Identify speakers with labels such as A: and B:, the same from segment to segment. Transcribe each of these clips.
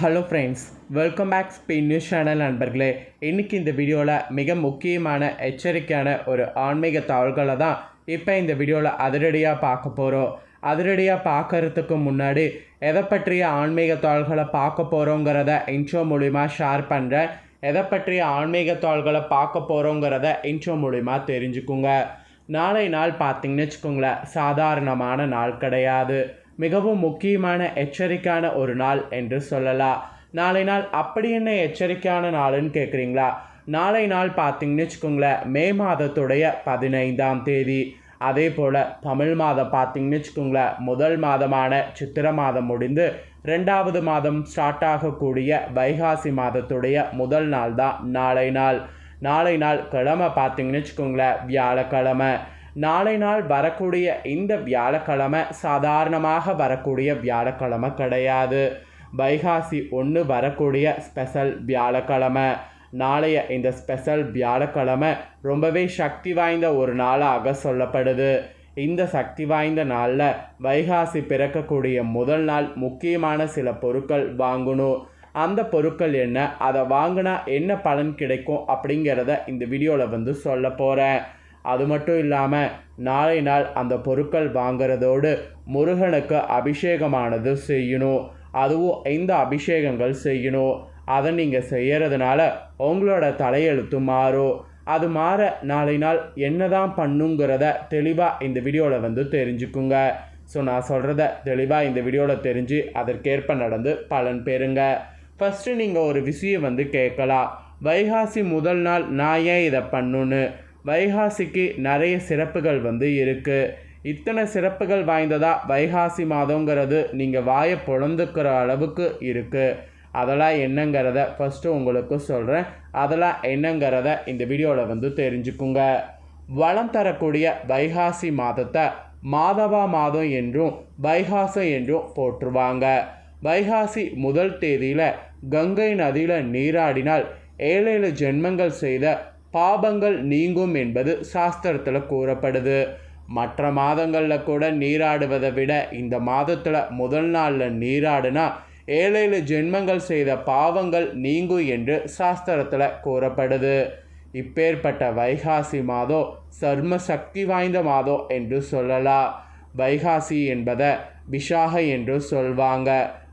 A: Hello friends welcome back Spain news channel நண்பர்களே. இன்றைக்கி இந்த வீடியோவில் மிக முக்கியமான எச்சரிக்கையான ஒரு ஆன்மீக தகவல்களை தான் இப்போ இந்த வீடியோவில் அதிரடியாக பார்க்க போகிறோம் அதிரடியாக பார்க்கறதுக்கு முன்னாடி எதை பற்றிய ஆன்மீக தாள்களை பார்க்க போகிறோங்கிறத இன்ட்ரோ மூலிமா ஷேர் பண்ணுறேன் எதை பற்றிய ஆன்மீக தாள்களை பார்க்க போகிறோங்கிறத இன்ட்ரோ மூலிமா தெரிஞ்சுக்குங்க. நாளை நாள் பார்த்தீங்கன்னு வச்சுக்கோங்களேன் சாதாரணமான நாள் கிடையாது. மிகவும் முக்கியமான எச்சரிக்கையான ஒரு நாள் என்று சொல்லலாம் நாளை நாள் அப்படி என்ன எச்சரிக்கையான நாளுன்னு கேட்குறீங்களா நாளை நாள் பார்த்தீங்கன்னு வச்சுக்கோங்களேன் மே மாதத்துடைய பதினைந்தாம் தேதி. அதே போல் தமிழ் மாதம் பார்த்தீங்கன்னு வச்சுக்கோங்களேன் முதல் மாதமான சித்திர மாதம் முடிந்து ரெண்டாவது மாதம் ஸ்டார்ட் ஆகக்கூடிய வைகாசி மாதத்துடைய முதல் நாள் தான் நாளை நாள். நாளை நாள் கிழமை பார்த்தீங்கன்னு வச்சுக்கோங்களேன் வியாழக்கிழமை. நாளை நாள் வரக்கூடிய இந்த வியாழக்கிழமை சாதாரணமாக வரக்கூடிய வியாழக்கிழமை கிடையாது. வைகாசி ஒன்று வரக்கூடிய ஸ்பெஷல் வியாழக்கிழமை. நாளைய இந்த ஸ்பெஷல் வியாழக்கிழமை ரொம்பவே சக்தி வாய்ந்த ஒரு நாளாக சொல்லப்படுது. இந்த சக்தி வாய்ந்த நாளில் வைகாசி பிறக்கக்கூடிய முதல் நாள் முக்கியமான சில பொருட்கள் வாங்கணும். அந்த பொருட்கள் என்ன அதை வாங்கினா என்ன பலன் கிடைக்கும் அப்படிங்கிறத இந்த வீடியோவில் வந்து சொல்ல போகிறேன் அது மட்டும் இல்லாமல் நாளை நாள் அந்த பொருட்கள் வாங்கிறதோடு முருகனுக்கு அபிஷேகமானது செய்யணும். அதுவும் இந்த அபிஷேகங்கள் செய்யணும். அதை நீங்கள் செய்கிறதுனால உங்களோட தலையெழுத்து மாறும். அது மாற நாளை நாள் என்ன தான் பண்ணுங்கிறத தெளிவாக இந்த வீடியோவில் வந்து தெரிஞ்சுக்குங்க. ஸோ நான் சொல்கிறத தெளிவாக இந்த வீடியோவில் தெரிஞ்சு அதற்கேற்ப நடந்து பலன் பெறுங்க. ஃபஸ்ட்டு நீங்கள் ஒரு விஷயம் வந்து கேட்கலாம். வைகாசி முதல் நாள் நான் ஏன் இதை பண்ணுன்னு வைகாசிக்கு நிறைய சிறப்புகள் வந்து இருக்குது இத்தனை சிறப்புகள் வாய்ந்ததா வைகாசி மாதங்கிறது நீங்கள் வாயை பொழந்துக்கிற அளவுக்கு இருக்குது அதெல்லாம் என்னங்கிறத ஃபஸ்ட்டு உங்களுக்கு சொல்கிறேன் அதெல்லாம் என்னங்கிறத இந்த வீடியோவில் வந்து தெரிஞ்சுக்குங்க. வளம் தரக்கூடிய வைகாசி மாதத்தை மாதவா மாதம் என்றும் வைகாசம் என்றும் போற்றுவாங்க. வைகாசி முதல் தேதியில் கங்கை நதியில் நீராடினால் ஏழேழு ஜென்மங்கள் செய்த பாபங்கள் நீங்கும் என்பது சாஸ்திரத்தில் கூறப்படுது. மற்ற மாதங்களில் கூட நீராடுவதை விட இந்த மாதத்தில் முதல் நாளில் நீராடுனா ஏழேழு ஜென்மங்கள் செய்த பாவங்கள் நீங்கும் என்று சாஸ்திரத்தில் கூறப்படுது. இப்பேற்பட்ட வைகாசி மாதம் சர்ம சக்தி வாய்ந்த மாதம் என்று சொல்லலாம். வைகாசி என்பதை விஷாக என்று சொல்வாங்க.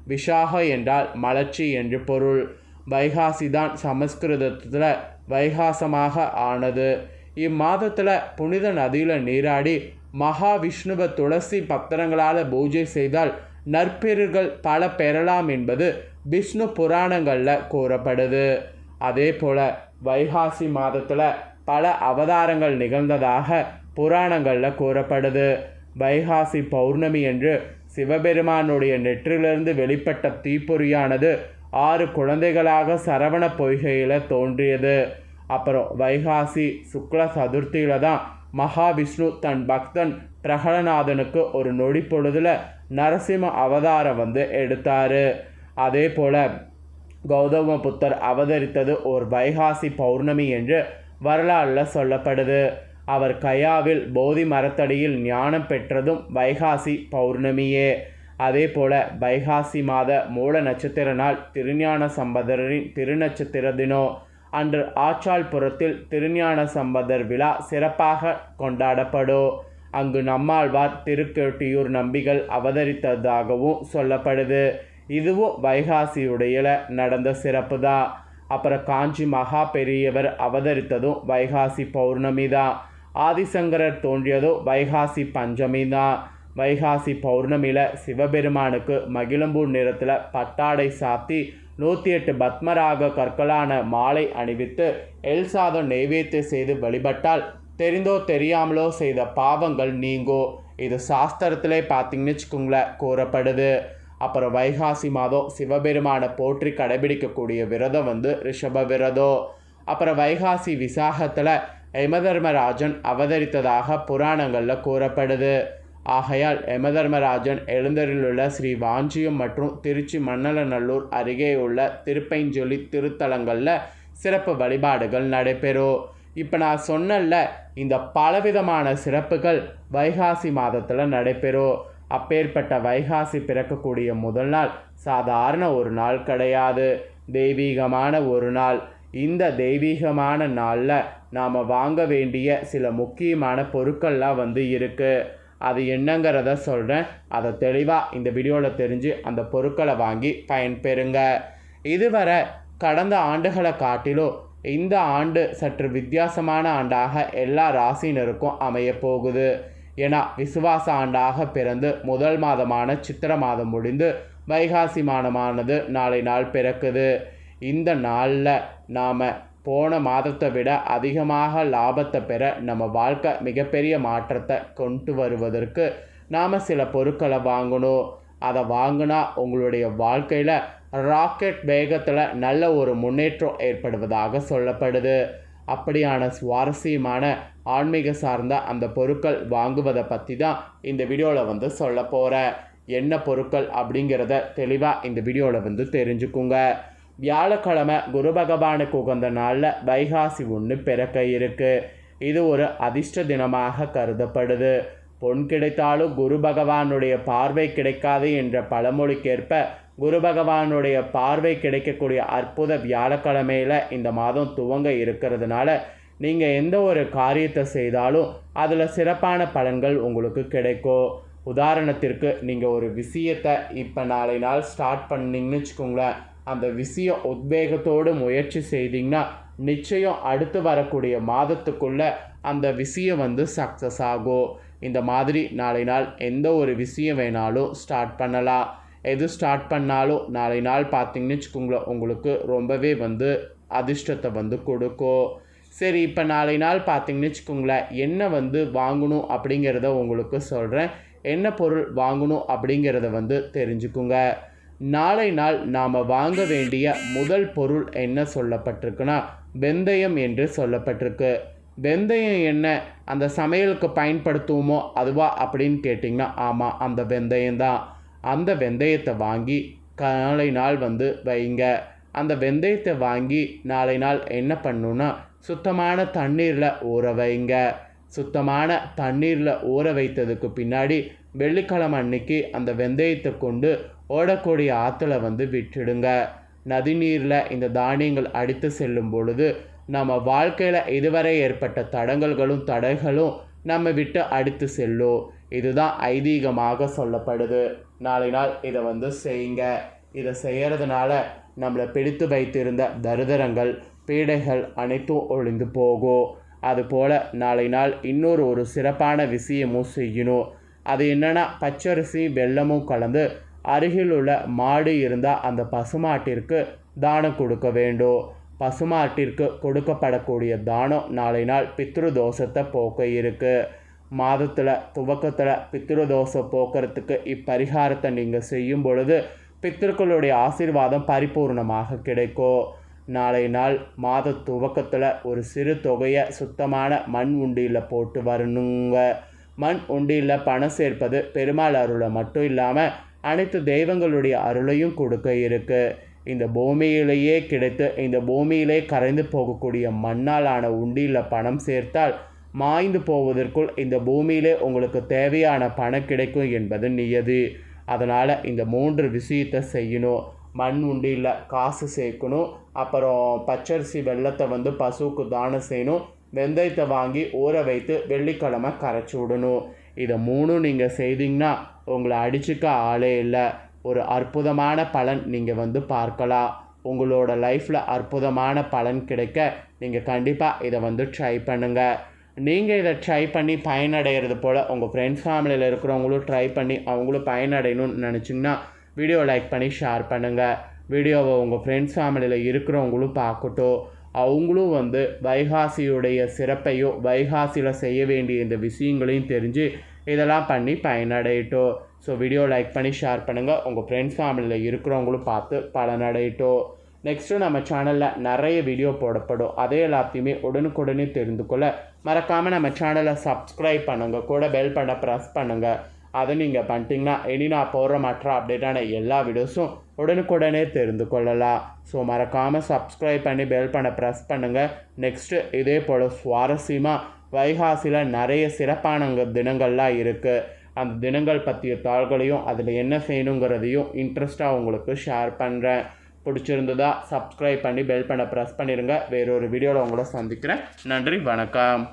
A: விஷாக என்றால் மலர்ச்சி என்று பொருள். வைகாசி தான் சமஸ்கிருதத்தில் வைகாசமாக ஆனது. இம்மாதத்தில் புனித நதியில் நீராடி மகாவிஷ்ணுவ துளசி பத்திரங்களால் பூஜை செய்தால் நற்பெருகள் பல பெறலாம் என்பது விஷ்ணு புராணங்களில் கூறப்படுது. அதே போல் வைகாசி மாதத்தில் பல அவதாரங்கள் நிகழ்ந்ததாக புராணங்களில் கூறப்படுது. வைகாசி பௌர்ணமி என்று சிவபெருமானுடைய நெற்றிலிருந்து வெளிப்பட்ட தீப்பொறியானது ஆறு குழந்தைகளாக சரவண பொய்கையில் தோன்றியது. அப்புறம் வைகாசி சுக்ல சதுர்த்தியில் தான் மகாவிஷ்ணு தன் பக்தன் பிரகலநாதனுக்கு ஒரு நொடி பொழுதில் நரசிம்ம அவதாரம் வந்து எடுத்தார். அதே போல் கௌதம புத்தர் அவதரித்தது ஒரு வைகாசி பௌர்ணமி என்று வரலாறில் சொல்லப்படுது. அவர் கயாவில் போதி மரத்தடியில் ஞானம் பெற்றதும் வைகாசி பௌர்ணமியே. அதே போல வைகாசி மாத மூல நட்சத்திர நாள் திருஞான சம்பதரின் திருநட்சத்திர தினம் அன்று ஆச்சால்புரத்தில் திருஞான சம்பதர் விழா சிறப்பாக கொண்டாடப்படும் அங்கு நம்மாழ்வார் திருக்கொட்டியூர் நம்பிகள் அவதரித்ததாகவும் சொல்லப்படுது. இதுவும் வைகாசியுடையில நடந்த சிறப்பு தான் அப்புறம் காஞ்சி மகா பெரியவர் அவதரித்ததும் வைகாசி பௌர்ணமி தான் ஆதிசங்கரர் தோன்றியதும் வைகாசி பஞ்சமி தான் வைகாசி பௌர்ணமியில் சிவபெருமானுக்கு மகிழம்பூர் நிறத்தில் பட்டாடை சாத்தி நூற்றி எட்டு பத்மராக கற்களான மாலை அணிவித்து எல் சாதம் நெய்வேத்தியம் செய்து வழிபட்டால் தெரிந்தோ தெரியாமலோ செய்த பாவங்கள் நீங்கோ. இது சாஸ்திரத்திலே பார்த்தீங்கன்னு வச்சுக்கோங்களேன் கூறப்படுது. அப்புறம் வைகாசி மாதம் சிவபெருமானை போற்றி கடைபிடிக்கக்கூடிய விரதம் வந்து ரிஷப விரதம் அப்புறம் வைகாசி விசாகத்தில் யமதர்மராஜன் அவதரித்ததாக புராணங்களில் கூறப்படுது. ஆகையால் யமதர்மராஜன் எழுந்தரிலுள்ள ஸ்ரீ வாஞ்சியம் மற்றும் திருச்சி மன்னலநல்லூர் அருகே உள்ள திருப்பைஞ்சொலி திருத்தலங்களில் சிறப்பு வழிபாடுகள் நடைபெறும். இப்போ நான் சொன்னல இந்த பலவிதமான சிறப்புகள் வைகாசி மாதத்தில் நடைபெறும். அப்பேற்பட்ட வைகாசி பிறக்கக்கூடிய முதல் நாள் சாதாரண ஒரு நாள் கிடையாது. தெய்வீகமான ஒரு நாள். இந்த தெய்வீகமான நாளில் நாம் வாங்க வேண்டிய சில முக்கியமான பொருட்கள்லாம் வந்து இருக்குது அது என்னங்கிறத சொல்கிறேன் அதை தெளிவாக இந்த வீடியோவில் தெரிஞ்சு அந்த பொருட்களை வாங்கி பயன்பெறுங்க. இதுவரை கடந்த ஆண்டுகளை காட்டிலும் இந்த ஆண்டு சற்று வித்தியாசமான ஆண்டாக எல்லா ராசினருக்கும் அமைய போகுது. ஏன்னா விசுவாச ஆண்டாக பிறந்து முதல் மாதமான சித்திர மாதம் முடிந்து வைகாசி மாதமானது நாளை நாள் பிறக்குது. இந்த நாளில் நாம் போன மாதத்தை விட அதிகமாக லாபத்தை பெற நம்ம வாழ்க்கை மிகப்பெரிய மாற்றத்தை கொண்டு வருவதற்கு நாம் சில பொருட்களை வாங்கணும். அதை வாங்கினா உங்களுடைய வாழ்க்கையில் ராக்கெட் வேகத்தில் நல்ல ஒரு முன்னேற்றம் ஏற்படுவதாக சொல்லப்படுது. அப்படியான சுவாரஸ்யமான ஆன்மீக சார்ந்த அந்த பொருட்கள் வாங்குவதை பற்றி தான் இந்த வீடியோவில் வந்து சொல்ல போகிறேன் என்ன பொருட்கள் அப்படிங்கிறத தெளிவாக இந்த வீடியோவில் வந்து தெரிஞ்சுக்குங்க. வியாழக்கிழமை குரு பகவானுக்கு உகந்த நாளில் வைகாசி ஒன்று பிறக்க இருக்கு. இது ஒரு அதிர்ஷ்ட தினமாக கருதப்படுது. பொன் கிடைத்தாலும் குரு பகவானுடைய பார்வை கிடைக்காது என்ற பழமொழிக்கேற்ப குரு பகவானுடைய பார்வை கிடைக்கக்கூடிய அற்புத வியாழக்கிழமையில் இந்த மாதம் துவங்க இருக்கிறதுனால நீங்கள் எந்த ஒரு காரியத்தை செய்தாலும் அதில் சிறப்பான பலன்கள் உங்களுக்கு கிடைக்கும். உதாரணத்திற்கு நீங்கள் ஒரு விஷயத்தை இப்போ நாளை நாள் ஸ்டார்ட் பண்ணிங்கன்னு வச்சுக்கோங்களேன். அந்த விஷயம் உத்வேகத்தோடு முயற்சி செய்தீங்கன்னா நிச்சயம் அடுத்து வரக்கூடிய மாதத்துக்குள்ளே அந்த விஷயம் வந்து சக்ஸஸ் ஆகும். இந்த மாதிரி நாளை நாள் எந்த ஒரு விஷயம் வேணாலும் ஸ்டார்ட் பண்ணலாம். எது ஸ்டார்ட் பண்ணாலும் நாளை நாள் பார்த்தீங்கன்னு வச்சுக்கோங்களேன் உங்களுக்கு ரொம்பவே வந்து அதிர்ஷ்டத்தை வந்து கொடுக்கும். சரி இப்போ நாளை நாள் பார்த்தீங்கன்னு வச்சுக்கோங்களேன் என்ன வந்து வாங்கணும் அப்படிங்கிறத உங்களுக்கு சொல்கிறேன் என்ன பொருள் வாங்கணும் அப்படிங்கிறத வந்து தெரிஞ்சுக்குங்க. நாளை நாள் நாம் வாங்க வேண்டிய முதல் பொருள் என்ன சொல்லப்பட்டிருக்குன்னா வெந்தயம் என்று சொல்லப்பட்டிருக்கு. வெந்தயம் என்ன அந்த சமையலுக்கு பயன்படுத்துவோமோ அதுவா அப்படின்னு கேட்டிங்கன்னா ஆமாம் அந்த வெந்தயம் தான். அந்த வெந்தயத்தை வாங்கி நாளை நாள் வந்து வைங்க. அந்த வெந்தயத்தை வாங்கி நாளை நாள் என்ன பண்ணணுன்னா சுத்தமான தண்ணீரில் ஊற வைங்க. சுத்தமான தண்ணீரில் ஊற வைத்ததுக்கு பின்னாடி வெள்ளிக்கிழமை அன்னைக்கு அந்த வெந்தயத்தை கொண்டு ஓடக்கூடிய ஆற்றுல வந்து விட்டுடுங்க. நதிநீரில் இந்த தானியங்கள் அடித்து செல்லும் பொழுது நம்ம வாழ்க்கையில் இதுவரை ஏற்பட்ட தடங்கல்களும் தடைகளும் நம்ம விட்டு அடித்து செல்லும். இதுதான் ஐதீகமாக சொல்லப்படுது. நாளை நாள் இதை வந்து செய்யுங்க. இதை செய்கிறதுனால நம்மளை பிடித்து வைத்திருந்த தரிதரங்கள் பீடைகள் அனைத்தும் ஒழிந்து போகும். அதுபோல் நாளை நாள் இன்னொரு ஒரு சிறப்பான விஷயமும் செய்யணும். அது என்னென்னா பச்சரிசி வெல்லமும் கலந்து அருகில் உள்ள மாடு இருந்தால் அந்த பசுமாட்டிற்கு தானம் கொடுக்க வேண்டும். பசுமாட்டிற்கு கொடுக்கப்படக்கூடிய தானம் நாளை நாள் பித்ரு தோஷத்தை போக்க இருக்குது மாதத்தில் துவக்கத்தில் பித்ரு தோஷம் போக்குறதுக்கு இப்பரிகாரத்தை நீங்கள் செய்யும் பொழுது பித்திருக்களுடைய ஆசீர்வாதம் பரிபூர்ணமாக கிடைக்கும். நாளை நாள் மாத துவக்கத்தில் ஒரு சிறு தொகையை சுத்தமான மண் உண்டியில் போட்டு வரணுங்க. மண் உண்டியில் பணம் சேர்ப்பது பெருமாள் அருளை மட்டும் இல்லாமல் அனைத்து தெய்வங்களுடைய அருளையும் கொடுக்க இருக்கு இந்த பூமியிலேயே கிடைத்து இந்த பூமியிலே கரைந்து போகக்கூடிய மண்ணால் ஆன உண்டியில் பணம் சேர்த்தால் மாய்ந்து போவதற்குள் இந்த பூமியிலே உங்களுக்கு தேவையான பணம் கிடைக்கும் என்பது நியது. அதனால் இந்த மூன்று விஷயத்தை செய்யணும். மண் உண்டியில் காசு சேர்க்கணும். அப்புறம் பச்சரிசி வெள்ளத்தை வந்து பசுவுக்கு தானம் செய்யணும். வெந்தயத்தை வாங்கி ஊற வைத்து வெள்ளிக்கிழமை கரைச்சி விடணும். இதை மூணும் நீங்கள் செய்தீங்கன்னா உங்களை அடிச்சுக்க ஆளே இல்லை. ஒரு அற்புதமான பலன் நீங்கள் வந்து பார்க்கலாம். உங்களோட லைஃப்பில் அற்புதமான பலன் கிடைக்க நீங்கள் கண்டிப்பாக இதை வந்து ட்ரை பண்ணுங்கள் நீங்கள் இதை ட்ரை பண்ணி பயனடைகிறது போல் உங்கள் ஃப்ரெண்ட்ஸ் ஃபேமிலியில் இருக்கிறவங்களும் ட்ரை பண்ணி அவங்களும் பயனடையணும்னு நினச்சிங்கன்னா வீடியோ லைக் பண்ணி ஷேர் பண்ணுங்கள் வீடியோவை உங்கள் ஃப்ரெண்ட்ஸ் ஃபேமிலியில் இருக்கிறவங்களும் பார்க்கட்டும். அவங்களும் வந்து வைகாசியுடைய சிறப்பையோ வைகாசியில் செய்ய வேண்டிய இந்த விஷயங்களையும் தெரிஞ்சு இதெல்லாம் பண்ணி பயனடையட்டும் ஸோ வீடியோ லைக் பண்ணி ஷேர் பண்ணுங்கள் உங்கள் ஃப்ரெண்ட்ஸ் ஃபேமிலியில் இருக்கிறவங்களும் பார்த்து பலனடையட்டும் நெக்ஸ்ட்டு நம்ம சேனலில் நிறைய வீடியோ போடப்படும். அதே எல்லாத்தையுமே உடனுக்குடனே தெரிந்து கொள்ள மறக்காமல் நம்ம சேனலை சப்ஸ்கிரைப் பண்ணுங்கள் கூட பெல் பண்ண ப்ரெஸ் பண்ணுங்கள் அதை நீங்கள் பண்ணிட்டீங்கன்னா இனி நான் போடுற மற்ற அப்டேட்டான எல்லா வீடியோஸும் உடனுக்குடனே தெரிந்து கொள்ளலாம். ஸோ மறக்காமல் சப்ஸ்கிரைப் பண்ணி பெல் பண்ண ப்ரெஸ் பண்ணுங்கள் நெக்ஸ்ட்டு இதே போல் சுவாரஸ்யமாக வைகாசியில் நிறைய சிறப்பான தினங்கள்லாம் இருக்குது அந்த தினங்கள் பற்றிய தாள்களையும் அதில் என்ன செய்யணுங்கிறதையும் இன்ட்ரெஸ்ட்டாக உங்களுக்கு ஷேர் பண்ணுறேன் பிடிச்சிருந்ததா சப்ஸ்கிரைப் பண்ணி பெல் பண்ண ப்ரெஸ் பண்ணிடுங்க வேறொரு வீடியோவில் உங்களை சந்திக்கிறேன். நன்றி வணக்கம்.